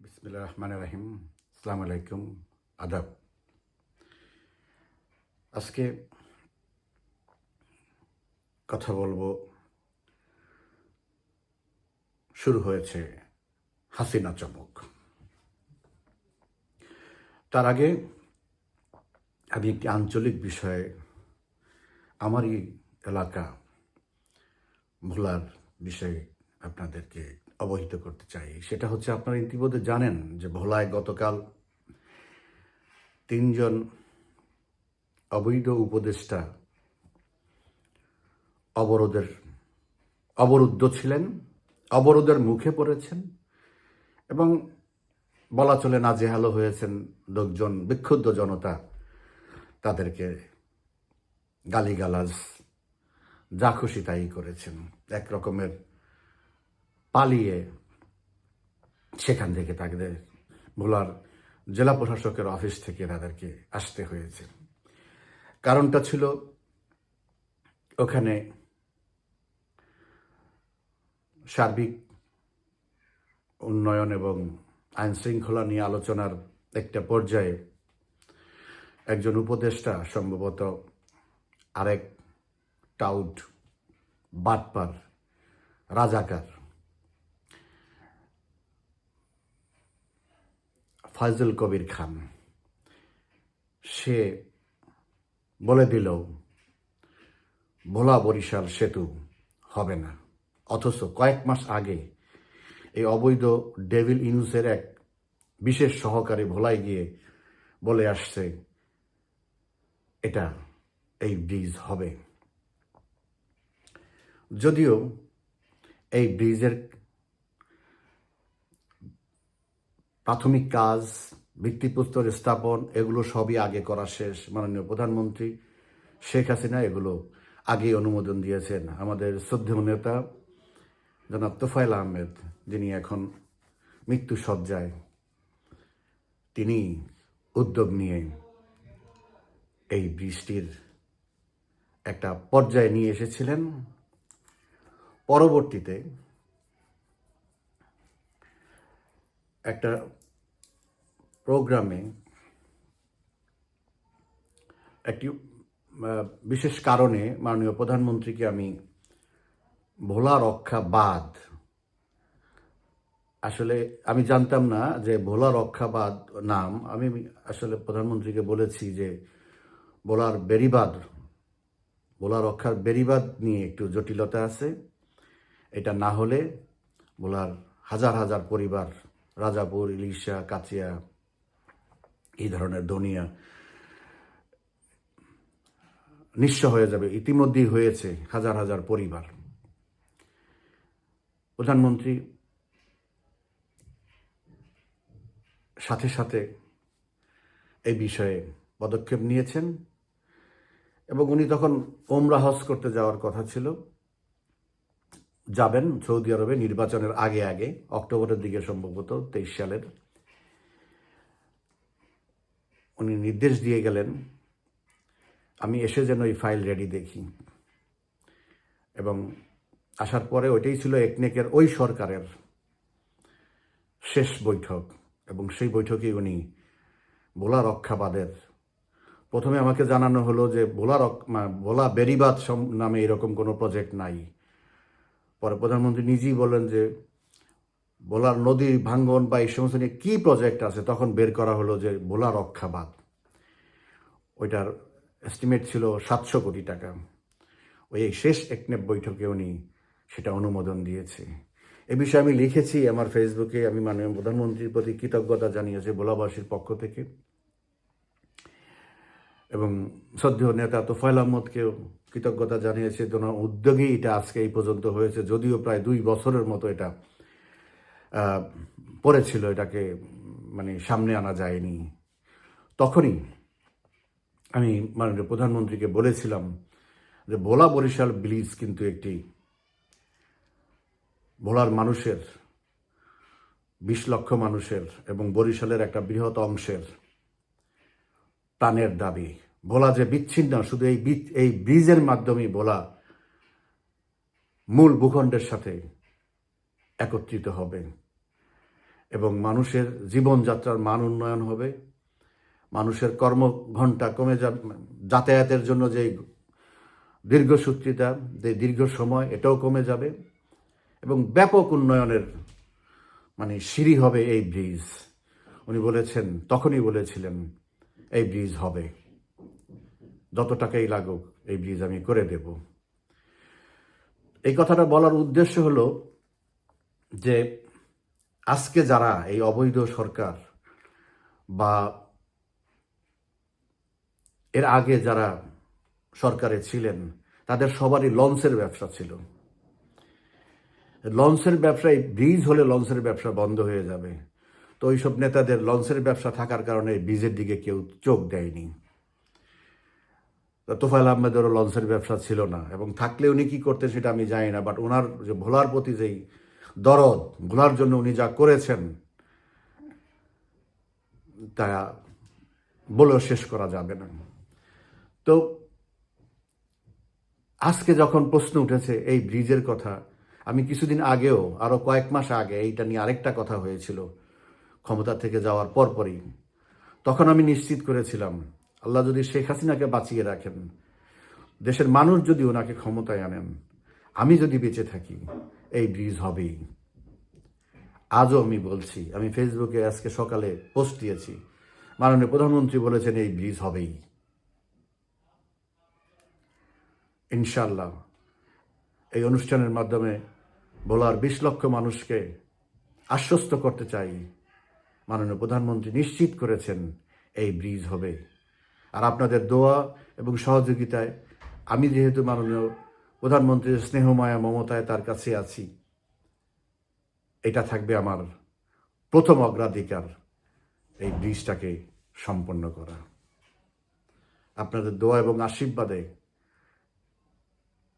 বিসমিল্লা রহমান রাহিম। আসসালামু আলাইকুম। আদাব। আজকে কথা বলব। শুরু হয়েছে হাসিনা চমক। তার আগে আমি একটি আঞ্চলিক বিষয়ে আমারই এলাকা ভোলার বিষয়ে আপনাদেরকে অবহিত করতে চাই। সেটা হচ্ছে আপনারা ইতিমধ্যে জানেন যে ভোলায় গতকাল তিনজন অবৈধ উপদেষ্টা অবরোধের, অবরুদ্ধ ছিলেন, অবরোধের মুখে পড়েছেন এবং বলা চলে নাজেহালো হয়েছেন লোকজন, বিক্ষুব্ধ জনতা তাদেরকে গালিগালাজ, যা খুশি তাই করেছেন। এক রকমের পালিয়ে সেখান থেকে তাদের ভোলার জেলা প্রশাসকের অফিস থেকে তাদেরকে আসতে হয়েছে। কারণটা ছিল ওখানে সার্বিক উন্নয়ন এবং আইন শৃঙ্খলা নিয়ে আলোচনার একটা পর্যায়ে একজন উপদেষ্টা সম্ভবত আরেক টাউট বাটপার, রাজাকার ফয়জুল কবির খান। সে বলে দিল, ভোলা বরিশাল সেতু হবে না। অথচ কয়েক মাস আগে এই অবৈধ ডেভিল ইনুসের এক বিশেষ সহকারী ভোলায় গিয়ে বলে আসছে, এটা এই ব্রিজ হবে। যদিও এই ব্রিজের প্রাথমিক কাজ, ভিত্তিপ্রস্তর স্থাপন, এগুলো সবই আগে করা শেষ, মাননীয় প্রধানমন্ত্রী শেখ হাসিনা এগুলো আগেই অনুমোদন দিয়েছেন। আমাদের শ্রদ্ধেয় নেতা জনাব তোফায়েল আহমেদ, যিনি এখন মৃত্যু সজ্জায় তিনি উদ্যোগ নিয়ে এই বৃষ্টির একটা পর্যায়ে নিয়ে এসেছিলেন। পরবর্তীতে একটা প্রোগ্রামে একটি বিশেষ কারণে মাননীয় প্রধানমন্ত্রীকে আমি ভোলা রক্ষা বাদ, আসলে আমি জানতাম না যে ভোলা রক্ষাবাদ নাম, আমি আসলে প্রধানমন্ত্রীকে বলেছি যে ভোলার বেরিবাদ ভোলা রক্ষার বেরিবাদ নিয়ে একটু জটিলতা আছে। এটা না হলে ভোলার হাজার হাজার পরিবার, রাজাপুর, ইলিশা, কাচিয়া এই ধরনের ধনিয়া নিঃস্ব হয়ে যাবে। ইতিমধ্যেই হয়েছে হাজার হাজার পরিবার। প্রধানমন্ত্রী সাথে সাথে এই বিষয়ে পদক্ষেপ নিয়েছেন এবং উনি তখন ওমরা হজ করতে যাওয়ার কথা ছিল। যাবেন সৌদি আরবে নির্বাচনের আগে আগে, অক্টোবরের দিকে সম্ভবত তেইশ সালের। উনি নির্দেশ দিয়ে গেলেন, আমি এসে যেন ওই ফাইল রেডি দেখি। এবং আসার পরে ওইটাই ছিল একনেকের ওই সরকারের শেষ বৈঠক। এবং সেই বৈঠকে উনি ভোলা রক্ষাবাদের, প্রথমে আমাকে জানানো হলো যে ভোলা রক ভোলা বেরিবাদ নামে এরকম কোনো প্রজেক্ট নাই। পরে প্রধানমন্ত্রী নিজেই বলেন যে ভোলার নদী ভাঙ্গন বা এই সমস্ত নিয়ে কী প্রজেক্ট আছে? তখন বের করা হলো যে ভোলা রক্ষাবাদ ওইটার এস্টিমেট ছিল সাতশো কোটি টাকা। ওই শেষ একনেপ বৈঠকে উনি সেটা অনুমোদন দিয়েছে। এ বিষয়ে আমি লিখেছি আমার ফেসবুকে, আমি মাননীয় প্রধানমন্ত্রীর প্রতি কৃতজ্ঞতা জানিয়েছি ভোলাবাসীর পক্ষ থেকে। এবং শ্রদ্ধেয় নেতা তোফায়েল আহমদকেও কৃতজ্ঞতা জানিয়েছে ওনার উদ্যোগেই এটা আজকে এই পর্যন্ত হয়েছে, যদিও প্রায় দুই বছরের মতো এটা পড়েছিল এটাকে মানে সামনে আনা যায়নি। তখনই আমি মাননীয় প্রধানমন্ত্রীকে বলেছিলাম যে ভোলা বরিশাল ব্রিজ কিন্তু একটি ভোলার মানুষের, বিশ লক্ষ মানুষের এবং বরিশালের একটা বৃহৎ অংশের প্রাণের দাবি। ভোলা যে বিচ্ছিন্ন, শুধু এই এই ব্রিজের মাধ্যমেই ভোলা মূল ভূখণ্ডের সাথে একত্রিত হবে এবং মানুষের জীবনযাত্রার মান উন্নয়ন হবে। মানুষের কর্ম কর্মঘণ্টা কমে যাবে যাতায়াতের জন্য যে দীর্ঘসূত্রিতা যে দীর্ঘ সময়, এটাও কমে যাবে এবং ব্যাপক উন্নয়নের মানে সিঁড়ি হবে এই ব্রিজ। উনি বলেছেন, তখনই বলেছিলেন, এই ব্রিজ হবে। যত টাকাই লাগুক, এই ব্রিজ আমি করে দেব। এই কথাটা বলার উদ্দেশ্য হলো যে আজকে যারা এই অবৈধ সরকার বা এর আগে যারা সরকারে ছিলেন, তাদের সবারই লঞ্চের ব্যবসা ছিল। লঞ্চের ব্যবসায় ব্রিজ হলে লঞ্চের ব্যবসা বন্ধ হয়ে যাবে। তো ওইসব নেতাদের লঞ্চের ব্যবসা থাকার কারণে ব্রিজের দিকে কেউ চোখ দেয়নি। তোফায়েল আহমেদেরও লঞ্চের ব্যবসা ছিল না এবং থাকলে উনি কি করতেন সেটা আমি জানি না বাট ওনার যে ভোলার প্রতি যেই দরদ ভোলার জন্য উনি যা করেছেন, তা বলেও শেষ করা যাবে না। তো আজকে যখন প্রশ্ন উঠেছে এই ব্রিজের কথা, আমি কিছুদিন আগেও, আরও কয়েক মাস আগে এইটা নিয়ে আরেকটা কথা হয়েছিল ক্ষমতা থেকে যাওয়ার পরপরই তখন আমি নিশ্চিত করেছিলাম, আল্লাহ যদি শেখ হাসিনাকে বাঁচিয়ে রাখেন, দেশের মানুষ যদি ওনাকে ক্ষমতায় আনেন, আমি যদি বেঁচে থাকি এই ব্রিজ হবেই। আজও আমি বলছি, আমি ফেসবুকে আজকে সকালে পোস্ট দিয়েছি। মাননীয় প্রধানমন্ত্রী বলেছেন এই ব্রিজ হবেই। ইনশাল্লাহ এই অনুষ্ঠানের মাধ্যমে ভোলার বিশ লক্ষ মানুষকে আশ্বস্ত করতে চাই। মাননীয় প্রধানমন্ত্রী নিশ্চিত করেছেন এই ব্রিজ হবে। আর আপনাদের দোয়া এবং সহযোগিতায় আমি যেহেতু মাননীয় প্রধানমন্ত্রীর স্নেহমায়া মমতায় তার কাছে আছি। এটা থাকবে আমার প্রথম অগ্রাধিকার এই ব্রিজটাকে সম্পন্ন করা। আপনাদের দোয়া এবং আশীর্বাদে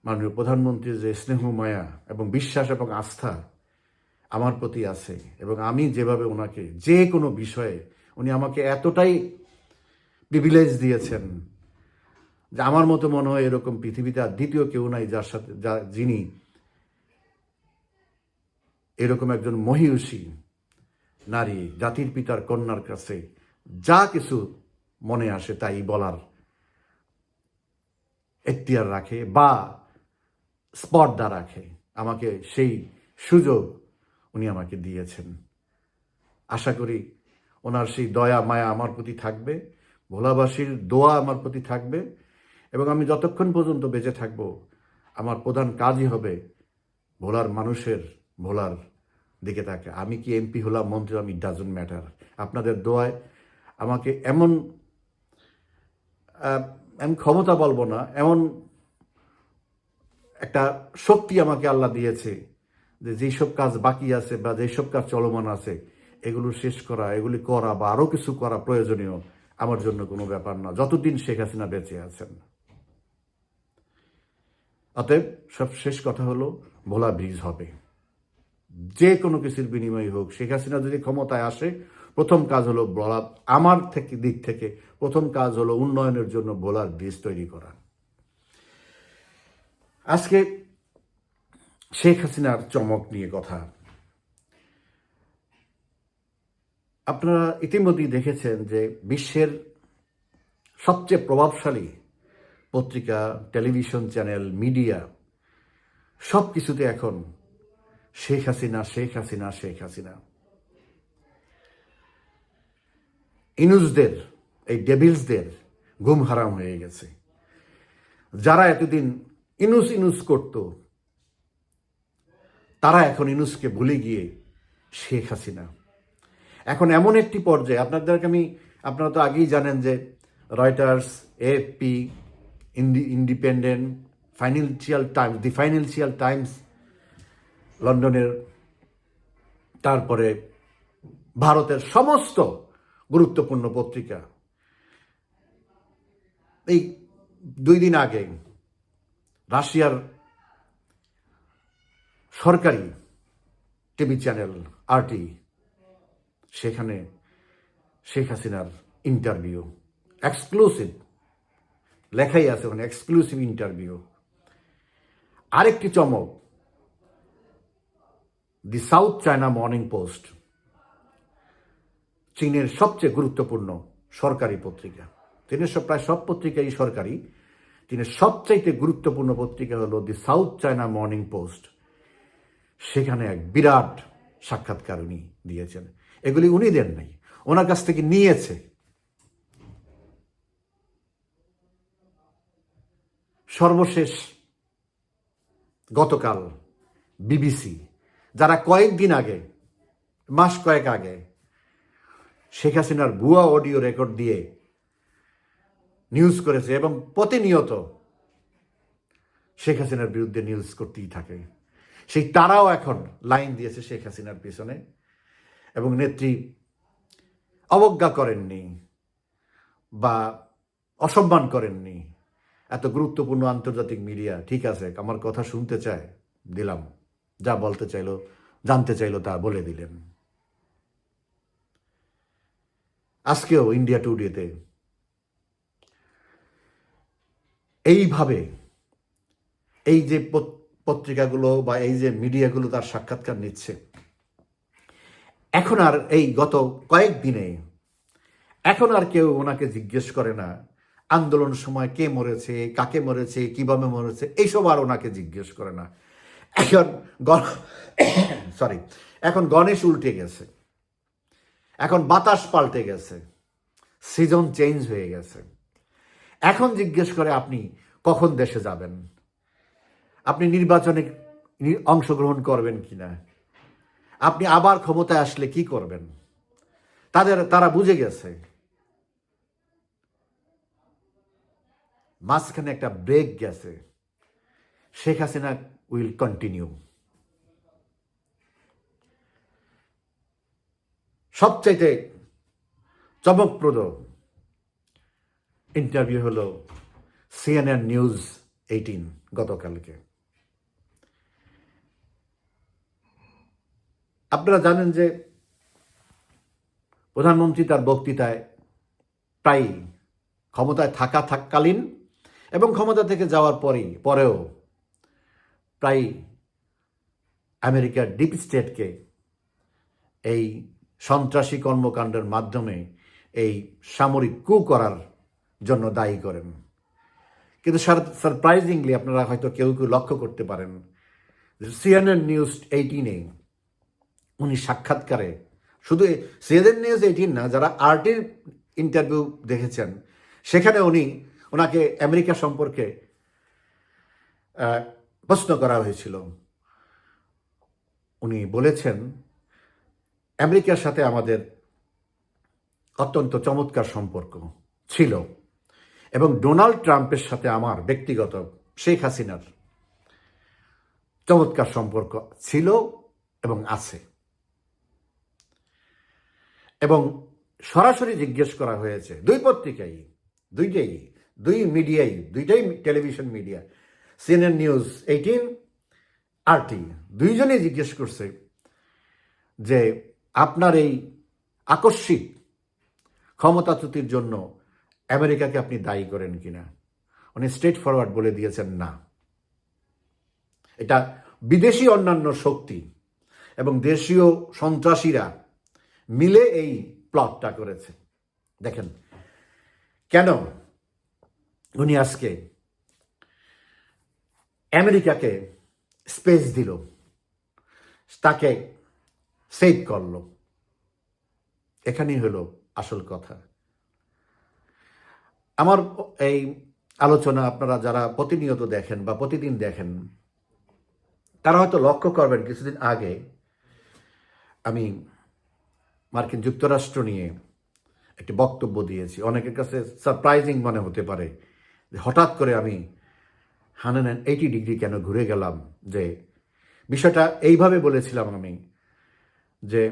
মাননীয় প্রধানমন্ত্রীর যে স্নেহ মায়া এবং বিশ্বাস এবং আস্থা আমার প্রতি আছে এবং আমি যেভাবে ওনাকে যে কোনো বিষয়ে উনি আমাকে এতটাই প্রিভিলেজ দিয়েছেন যে আমার মতো মনে হয় এরকম পৃথিবীতে আর দ্বিতীয় কেউ নাই যার সাথে যা যিনি এরকম একজন মহিষী, নারী, জাতির পিতার কন্যার কাছে যা কিছু মনে আসে তাই বলার এখতিয়ার রাখে বা স্পর্ধা রাখে। আমাকে সেই সুযোগ উনি আমাকে দিয়েছেন। আশা করি ওনার সেই দয়া, মায়া আমার প্রতি থাকবে। ভোলাবাসীর দোয়া আমার প্রতি থাকবে। এবং আমি যতক্ষণ পর্যন্ত বেঁচে থাকব, আমার প্রধান কাজই হবে ভোলার মানুষের ভোলার দিকে তাকে। আমি কি এমপি হলাম, মন্ত্রী আমি ডাজন্ট ম্যাটার আপনাদের দোয়ায় আমাকে এমন আমি ক্ষমতা বলব না, এমন একটা শক্তি আমাকে আল্লাহ দিয়েছে যে যেসব কাজ বাকি আছে বা যেসব কাজ চলমান আছে, এগুলো শেষ করা, এগুলি করা বা আরও কিছু করা প্রয়োজনীয়, আমার জন্য কোনো ব্যাপার না। যতদিন শেখ হাসিনা বেঁচে আছেন। অতএব সব শেষ কথা হলো, ভোলা ব্রিজ হবে। যে কোনো কিছুর বিনিময় হোক, শেখ হাসিনা যদি ক্ষমতায় আসে, প্রথম কাজ হলো বলা আমার থেকে, দিক থেকে প্রথম কাজ হলো উন্নয়নের জন্য ভোলার ব্রিজ তৈরি করা। আজকে শেখ হাসিনার চমক নিয়ে কথা। আপনারা ইতিমধ্যেই দেখেছেন যে বিশ্বের সবচেয়ে প্রভাবশালী পত্রিকা, টেলিভিশন চ্যানেল, মিডিয়া সব কিছুতে এখন শেখ হাসিনা শেখ হাসিনা শেখ হাসিনা। ইনুজদের এই ডেভিলসদের ঘুম হারাম হয়ে গেছে। যারা এতদিন ইনুস ইনুস করত, তারা এখন ইনুসকে ভুলে গিয়ে শেখ হাসিনা। এখন এমন একটি পর্যায়ে, আপনাদেরকে আমি, আপনারা তো আগেই জানেন যে Reuters AFP Independent Financial Times the Financial Times লন্ডনের তারপরে ভারতের সমস্ত গুরুত্বপূর্ণ পত্রিকা। এই দুই দিন আগে রাশিয়ার সরকারি টিভি চ্যানেল আরটি, সেখানে শেখ হাসিনার ইন্টারভিউ এক্সক্লুসিভ লেখাই আছে ওখানে এক্সক্লুসিভ ইন্টারভিউ আরেকটি চমক the South China Morning Post চীনের সবচেয়ে গুরুত্বপূর্ণ সরকারি পত্রিকা। চীনের সব, প্রায় সব পত্রিকাই সরকারি। চীনের সবচাইতে গুরুত্বপূর্ণ পত্রিকা হলো the South China Morning Post সেখানে এক বিরাট সাক্ষাৎকার উনি দিয়েছেন। এগুলি উনি দেন নাই, ওনার কাছ থেকে নিয়েছে। সর্বশেষ গতকাল বিবিসি, যারা কয়েকদিন আগে, মাস কয়েক আগে শেখ হাসিনার ভুয়া অডিও রেকর্ড দিয়ে নিউজ করেছে এবং প্রতিনিয়ত শেখ হাসিনার বিরুদ্ধে নিউজ করতেই থাকে। সেই তারাও এখন লাইন দিয়েছে শেখ হাসিনার পিছনে এবং নেত্রী অবজ্ঞা করেননি বা অসম্মান করেননি। এত গুরুত্বপূর্ণ আন্তর্জাতিক মিডিয়া, ঠিক আছে, আমার কথা শুনতে চায়, দিলাম। যা বলতে চাইলো, জানতে চাইলো, তা বলে দিলেন। আজকেও ইন্ডিয়া টুডেতে এইভাবে এই যে পত- পত্রিকাগুলো বা এই যে মিডিয়াগুলো তার সাক্ষাৎকার নিচ্ছে, এখন আর এই গত কয়েকদিনে, এখন আর কেউ ওনাকে জিজ্ঞেস করে না আন্দোলন সময় কে মরেছে, কাকে মরেছে, কীভাবে মরেছে, এইসব আর ওনাকে জিজ্ঞেস করে না। এখন গণ সরি এখন গণেশ উল্টে গেছে। এখন বাতাস পাল্টে গেছে। সিজন চেঞ্জ হয়ে গেছে। এখন জিজ্ঞেস করে আপনি কখন দেশে যাবেন? আপনি নির্বাচনে অংশগ্রহণ করবেন কি না আপনি আবার ক্ষমতায় আসলে কি করবেন? তাদের, তারা বুঝে গেছে। মাঝখানে একটা ব্রেক গেছে। শেখ হাসিনা উইল কন্টিনিউ সবচাইতে চমকপ্রদ ইন্টারভিউ হলো সিএনএন নিউজ এইটিন গতকালকে। আপনারা জানেন যে প্রধানমন্ত্রী তার বক্তৃতায় প্রায় ক্ষমতায় থাকা থাককালীন এবং ক্ষমতা থেকে যাওয়ার পরেই, পরেও প্রায় আমেরিকার ডিপ স্টেটকে এই সন্ত্রাসী কর্মকাণ্ডের মাধ্যমে এই সামরিক কু করার জন্য দায়ী করেন। কিন্তু সারপ্রাইজিংলি আপনারা হয়তো কেউ কেউ লক্ষ্য করতে পারেন সিএনএন নিউজ এইটিনে উনি সাক্ষাৎকারে শুধু সিএনএন নিউজ এইটিন না, যারা আর্টির ইন্টারভিউ দেখেছেন, সেখানে উনি ওনাকে আমেরিকা সম্পর্কে প্রশ্ন করা হয়েছিল। উনি বলেছেন, আমেরিকার সাথে আমাদের অত্যন্ত চমৎকার সম্পর্ক ছিল এবং ডোনাল্ড ট্রাম্পের সাথে আমার ব্যক্তিগত শেখ হাসিনার চমৎকার সম্পর্ক ছিল এবং আছে। এবং সরাসরি জিজ্ঞেস করা হয়েছে, দুই পত্রিকাই দুইটাই দুই মিডিয়াই, দুইটাই television media. CNN News Eighteen, RT. দুইজনেই জিজ্ঞেস করছে যে আপনার এই আকস্মিক ক্ষমতাচ্যুতির জন্য আমেরিকাকে আপনি দায়ী করেন কিনা? উনি স্ট্রেট ফরওয়ার্ড বলে দিয়েছেন না। এটা বিদেশি অন্যান্য শক্তি এবং দেশীয় সন্ত্রাসীরা মিলে এই প্লটটা করেছে। দেখেন, কেন উনি আজকে আমেরিকাকে স্পেস দিল। তাকে সেভ করল। এখানেই হলো আসল কথা। আমার এই আলোচনা আপনারা যারা প্রতিনিয়ত দেখেন বা প্রতিদিন দেখেন, তারা হয়তো লক্ষ্য করবেন কিছুদিন আগে আমি মার্কিন যুক্তরাষ্ট্র নিয়ে একটি বক্তব্য দিয়েছি। অনেকের কাছে সারপ্রাইজিং মনে হতে পারে। হঠাৎ করে আমি হান্ড্রেড অ্যান্ড এইটি ডিগ্রি কেন ঘুরে গেলাম যে বিষয়টা এইভাবে বলেছিলাম আমি যে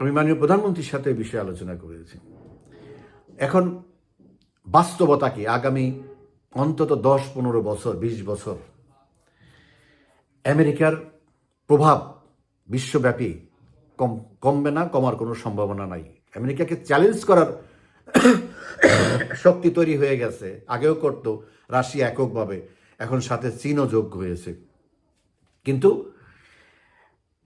আমি মাননীয় প্রধানমন্ত্রীর সাথে বিষয়ে আলোচনা করেছি। এখন বাস্তবতা কি? আগামী অন্তত দশ, পনেরো বছর, বিশ বছর আমেরিকার প্রভাব বিশ্বব্যাপী কম, কমবে না, কমার কোনো সম্ভাবনা নাই। আমেরিকাকে চ্যালেঞ্জ করার শক্তি তৈরি হয়ে গেছে। আগেও করত, রাশিয়া এককভাবে। এখন সাথে চীনও যোগ হয়েছে। কিন্তু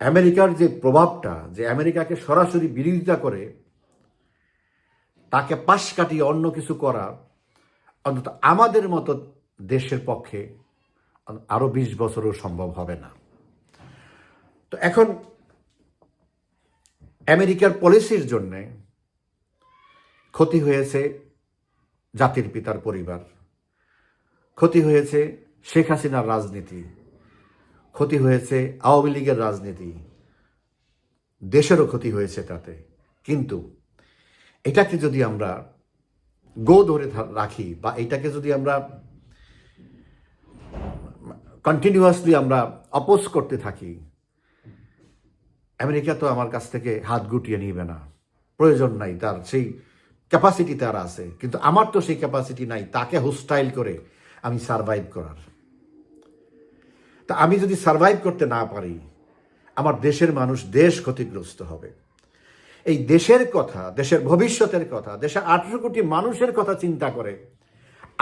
আমেরিকার যে প্রভাবটা, যে আমেরিকাকে সরাসরি বিরোধিতা করে, তাকে পাশ কাটিয়ে অন্য কিছু করা, অন্তত আমাদের মতো দেশের পক্ষে আরও বিশ বছরও সম্ভব হবে না। তো এখন আমেরিকার পলিসির জন্যে ক্ষতি হয়েছে জাতির পিতার পরিবার, ক্ষতি হয়েছে শেখ হাসিনার রাজনীতি, ক্ষতি হয়েছে আওয়ামী লীগের রাজনীতি, দেশেরও ক্ষতি হয়েছে তাতে। কিন্তু এটাকে যদি আমরা গো ধরে রাখি বা এটাকে যদি আমরা কন্টিনিউয়াসলি আমরা অপোজ করতে থাকি, আমেরিকা তো আমার কাছ থেকে হাত গুটিয়ে নিবে না। প্রয়োজন নাই তার সেই ক্যাপাসিটি তার আছে। কিন্তু আমার তো সেই ক্যাপাসিটি নাই, তাকে হোস্টাইল করে আমি সারভাইভ করার। তা আমি যদি সারভাইভ করতে না পারি, আমার দেশের মানুষ দেশ ক্ষতিগ্রস্ত হবে। এই দেশের কথা, দেশের ভবিষ্যতের কথা দেশের আঠেরো কোটি মানুষের কথা চিন্তা করে,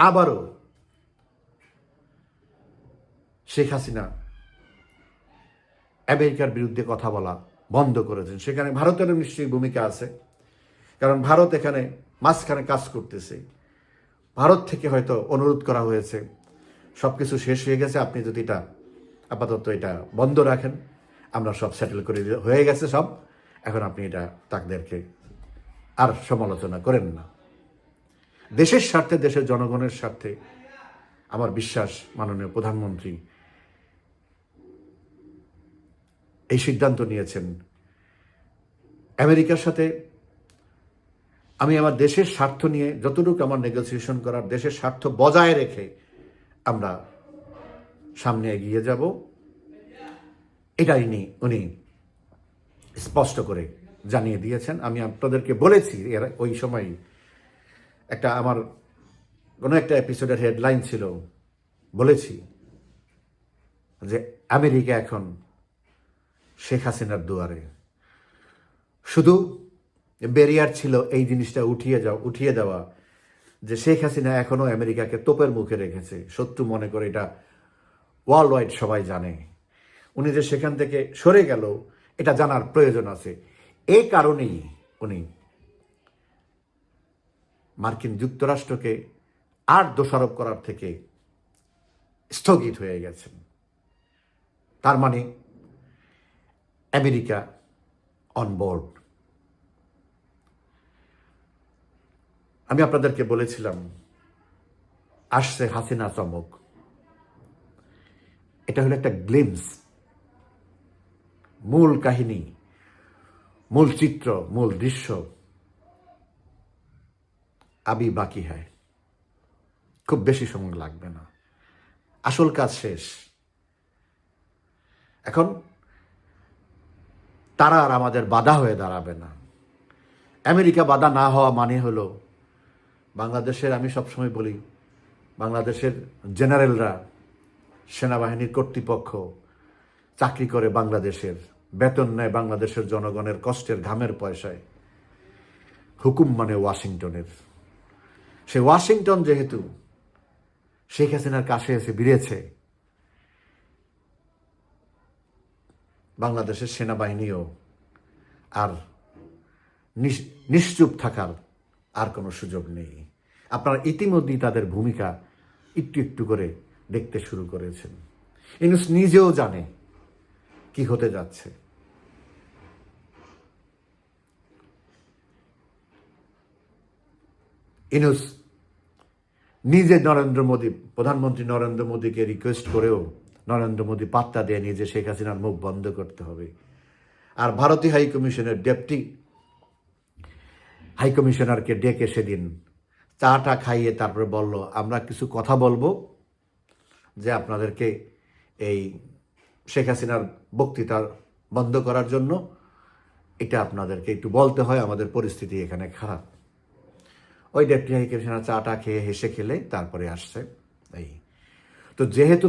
আবারও শেখ হাসিনা আমেরিকার বিরুদ্ধে কথা বলা বন্ধ করেছেন। সেখানে ভারতেরও নিশ্চয়ই ভূমিকা আছে। কারণ ভারত এখানে মাঝখানে কাজ করতেছে। ভারত থেকে হয়তো অনুরোধ করা হয়েছে। সব কিছু শেষ হয়ে গেছে। আপনি যদি এটা আপাতত এটা বন্ধ রাখেন, আমরা সব সেটেল করে হয়ে গেছে সব। এখন আপনি এটা তাকদেরকে আর সমালোচনা করেন না। দেশের স্বার্থে, দেশের জনগণের স্বার্থে আমার বিশ্বাস, মাননীয় প্রধানমন্ত্রী এই সিদ্ধান্ত নিয়েছেন। আমেরিকার সাথে আমি আমার দেশের স্বার্থ নিয়ে যতটুকু আমার নেগোসিয়েশন করার, দেশের স্বার্থ বজায় রেখে আমরা সামনে এগিয়ে যাব। এটাই নি উনি স্পষ্ট করে জানিয়ে দিয়েছেন। আমি আপনাদেরকে বলেছি, এর ওই সময় একটা আমার কোনো একটা এপিসোডের হেডলাইন ছিল, বলেছি যে আমেরিকা এখন শেখ হাসিনার দুয়ারে। শুধু ব্যারিয়ার ছিল এই জিনিসটা উঠিয়ে যাও, উঠিয়ে দেওয়া যে শেখ হাসিনা এখনও আমেরিকাকে তোপের মুখে রেখেছে। শত্রু মনে করে এটা ওয়ার্ল্ড ওয়াইড সবাই জানে। উনি যে সেখান থেকে সরে গেল, এটা জানার প্রয়োজন আছে। এই কারণেই উনি মার্কিন যুক্তরাষ্ট্রকে আর দোষারোপ করার থেকে স্থগিত হয়ে গেছেন। তার মানে আমেরিকা অনবোর্ড আমি আপনাদেরকে বলেছিলাম, আসছে হাসিনা চমক। এটা হলো একটা গ্লিমস মূল কাহিনী, মূল চিত্র, মূল দৃশ্য। আবি বাকি হয় খুব বেশি সময় লাগবে না। আসল কাজ শেষ। এখন তারা আর আমাদের বাধা হয়ে দাঁড়াবে না। আমেরিকা বাধা না হওয়া মানে হলো বাংলাদেশের, আমি সবসময় বলি, বাংলাদেশের জেনারেলরা সেনাবাহিনীর কর্তৃপক্ষ চাকরি করে বাংলাদেশের, বেতন নেয় বাংলাদেশের জনগণের কষ্টের ঘামের পয়সায়। হুকুম মানে ওয়াশিংটনের। সে ওয়াশিংটন যেহেতু, শেখ হাসিনার কাছে এসে বিড়েছে বাংলাদেশের সেনাবাহিনীও আর নিশ- নিশ্চুপ থাকার আর কোনো সুযোগ নেই। আপনারা ইতিমধ্যেই তাদের ভূমিকা একটু একটু করে দেখতে শুরু করেছেন। ইনুস নিজেও জানে কি হতে যাচ্ছে। ইনুস নিজে নরেন্দ্র মোদী, প্রধানমন্ত্রী নরেন্দ্র মোদীকে রিকোয়েস্ট করেও নরেন্দ্র মোদী পাত্তা দেয়নি যে শেখ হাসিনার মুখ বন্ধ করতে হবে। আর ভারতীয় হাই কমিশনের ডেপুটি হাই কমিশনারকে ডেকে সেদিন চাটা খাইয়ে তারপরে বলল, আমরা কিছু কথা বলব যে আপনাদেরকে এই শেখ হাসিনার বক্তৃতা বন্ধ করার জন্য। এটা আপনাদেরকে একটু বলতে হয়, আমাদের পরিস্থিতি এখানে খারাপ। ওই ডেপুটি হাই কমিশনার চাটা খেয়ে হেসে খেলে তারপরে আসছে এই। তো যেহেতু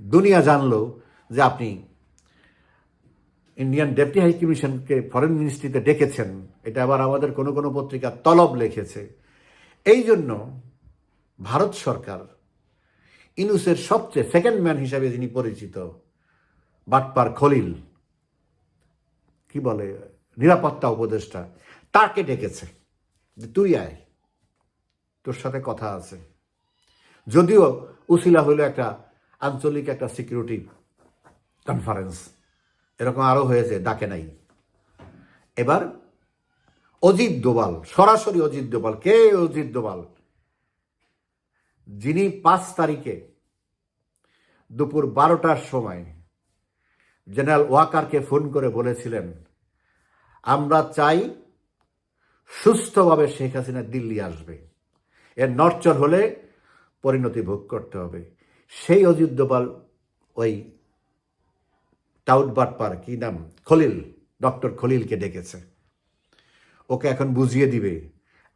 দুনিয়া জানলো যে আপনি ইন্ডিয়ান ডেপুটি হাই কমিশনকে ফরেন মিনিস্ট্রিতে ডেকেছেন এটা আবার আমাদের কোনো কোনো পত্রিকা তলব লিখেছে। এই জন্য ভারত সরকার ইনুসের সবচেয়ে সেকেন্ড ম্যান হিসাবে যিনি পরিচিত, বাটপার খলিল, কি বলে, নিরাপত্তা উপদেষ্টা, তাকে ডেকেছে যে তুই আয়, তোর সাথে কথা আছে। যদিও উসিলা হইল একটা আঞ্চলিক একটা সিকিউরিটি কনফারেন্স এরকম আরও হয়েছে, ডাকে নাই। এবার অজিত দোবাল সরাসরি অজিত দোবাল কে অজিত দোবাল যিনি পাঁচ তারিখে দুপুর বারোটার সময় জেনারেল ওয়াকারকে ফোন করে বলেছিলেন, আমরা চাই সুস্থভাবে শেখ হাসিনা দিল্লি আসবে। এর নরচর হলে পরিণতি ভোগ করতে হবে। সেই অজিত দোবাল ওই টাউট বাটপার কি নাম? খলিল, ডক্টর খলিলকে ডেকেছে। ওকে এখন বুঝিয়ে দিবে,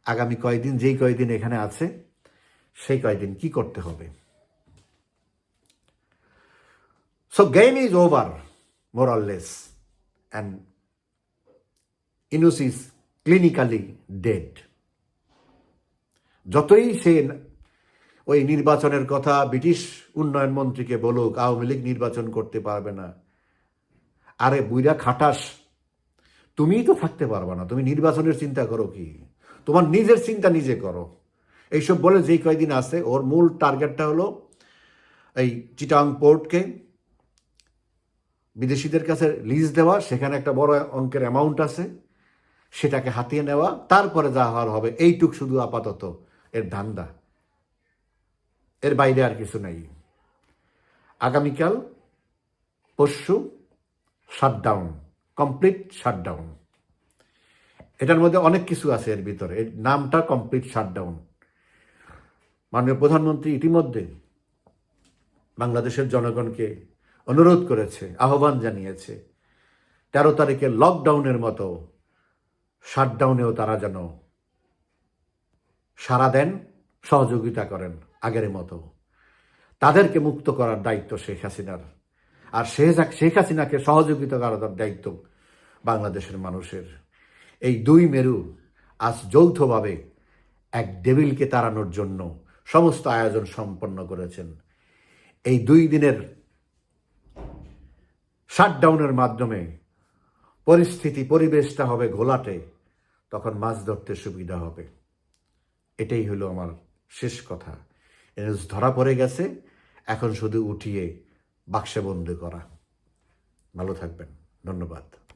আগামী কয়দিন, যেই কয়দিন এখানে আছে, সেই কয়দিন কি করতে হবে। So game is over more and Yunus clinically dead যতই সে ওই নির্বাচনের কথা ব্রিটিশ উন্নয়ন মন্ত্রীকে বলুক, আওয়ামী লীগ নির্বাচন করতে পারবে না, আরে বুইরা খাটাস তুমিই তো থাকতে পারবে না, তুমি নির্বাচনের চিন্তা করো কি? তোমার নিজের চিন্তা নিজে করো। এইসব বলে যেই কয়দিন আছে, ওর মূল টার্গেটটা হলো এই চিটাং পোর্টকে বিদেশিদের কাছে লিজ দেওয়া, সেখানে একটা বড় অঙ্কের অ্যামাউন্ট আছে, সেটাকে হাতিয়ে নেওয়া, তারপরে যা হওয়ার হবে, এইটুক শুধু আপাতত এর ধান্দা। এর বাইরে আর কিছু নেই। আগামীকাল, পরশু শাটডাউন কমপ্লিট শাটডাউন এটার মধ্যে অনেক কিছু আছে এর ভিতরে। এর নামটা কমপ্লিট শাটডাউন মাননীয় প্রধানমন্ত্রী ইতিমধ্যে বাংলাদেশের জনগণকে অনুরোধ করেছে, আহ্বান জানিয়েছে, তেরো তারিখে লকডাউনের মতো শাটডাউনেও তারা যেন সাড়া দেন, সহযোগিতা করেন আগের মতো। তাদেরকে মুক্ত করার দায়িত্ব শেখ হাসিনার। আর শেখ শেখ হাসিনাকে সহযোগিতা করার দায়িত্ব বাংলাদেশের মানুষের। এই দুই মেরু আজ যৌথভাবে এক ডেভিলকে তাড়ানোর জন্য সমস্ত আয়োজন সম্পন্ন করেছেন। এই দুই দিনের শাটডাউনের মাধ্যমে পরিস্থিতি, পরিবেশটা হবে ঘোলাটে, তখন মাছ ধরতে সুবিধা হবে। এটাই হলো আমার শেষ কথা। এনএস ধরা পড়ে গেছে, এখন শুধু উঠিয়ে বাক্সে বন্দি করা। ভালো থাকবেন। ধন্যবাদ।